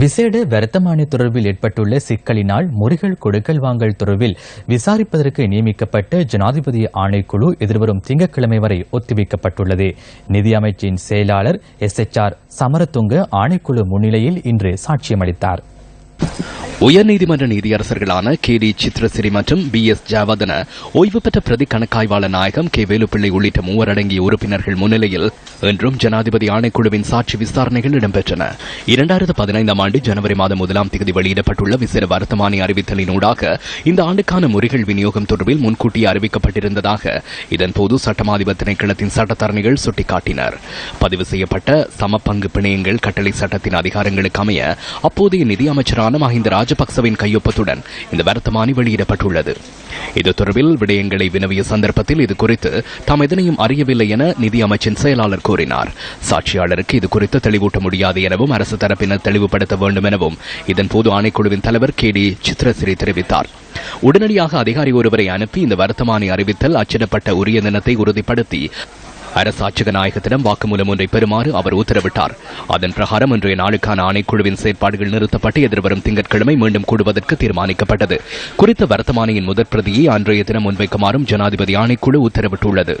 விசேட வர்த்தமானி தொடர்பில் ஏற்பட்டுள்ள சிக்கலினால் முறைகள் கொடுக்கல் வாங்கல் தொடர்பில் விசாரிப்பதற்கு நியமிக்கப்பட்ட ஜனாதிபதி ஆணைக்குழு எதிர்வரும் திங்கட்கிழமை வரை ஒத்திவைக்கப்பட்டுள்ளது. நிதியமைச்சின் செயலாளர் எஸ் எச் ஆர் சமரதுங்க ஆணைக்குழு முன்னிலையில் இன்று சாட்சியமளித்தார். உயர்நீதிமன்ற நீதியரசர்களான கே டி சித்ரசிறி மற்றும் பி எஸ் ஜாவதன ஓய்வு பெற்ற பிரதி கணக்காய்வாளர் நாயகம் கே வேலுப்பிள்ளை உள்ளிட்ட மூவர் அடங்கிய உறுப்பினர்கள் முன்னிலையில் இன்றும் ஜனாதிபதி ஆணைக்குழுவின் சாட்சி விசாரணைகள் இடம்பெற்றன. இரண்டாயிரத்து பதினைந்தாம் ஆண்டு ஜனவரி மாதம் முதலாம் தேதி வெளியிடப்பட்டுள்ள விசேட வர்த்தமானி அறிவித்தலினூடாக இந்த ஆண்டுக்கான முறைகள் விநியோகம் தொடர்பில் முன்கூட்டியே அறிவிக்கப்பட்டிருந்ததாக இதன்போது சட்டமாதிபர் திணைக்களத்தின் சட்டத்தரணிகள் சுட்டிக்காட்டினர். பதிவு செய்யப்பட்ட சமபங்கு பிணையங்கள் கட்டளை சட்டத்தின் அதிகாரங்களுக்கு அமைய அப்போதைய நிதி அமைச்சரான மஹிந்த ராஜபக்சவின் கையொப்பத்துடன் இந்த வர்த்தமானி வெளியிடப்பட்டுள்ளது. இது தொடர்பில் விடயங்களை வினவிய சந்தர்ப்பத்தில் இது குறித்து தாம் எதனையும் அறியவில்லை என நிதி அமைச்சின் செயலாளர் கூறினார். சாட்சியாளருக்கு இது குறித்து தெளிவூட்ட முடியாது எனவும் அரசு தரப்பினர் தெளிவுபடுத்த வேண்டும் எனவும் இதன்போது ஆணைக்குழுவின் தலைவர் கே டி சித்ரசிறி தெரிவித்தார். உடனடியாக அதிகாரி ஒருவரை அனுப்பி இந்த வர்த்தமானி அறிவித்தல் அச்சிடப்பட்ட உரிய தினத்தை உறுதிப்படுத்தி அரசாட்சிக நாயகத்திடம் வாக்குமூலம் ஒன்றை பெறுமாறு அவர் உத்தரவிட்டார். அதன் பிரகாரம் இன்றைய நாளுக்கான ஆணைக்குழுவின் செயற்பாடுகள் நிறுத்தப்பட்டு எதிர்வரும் திங்கட்கிழமை மீண்டும் கூடுவதற்கு தீர்மானிக்கப்பட்டது. குறித்த வர்த்தமானியின் முதற் பிரதியை அன்றைய தினம் முன்வைக்குமாறும் ஜனாதிபதி ஆணைக்குழு உத்தரவிட்டுள்ளது.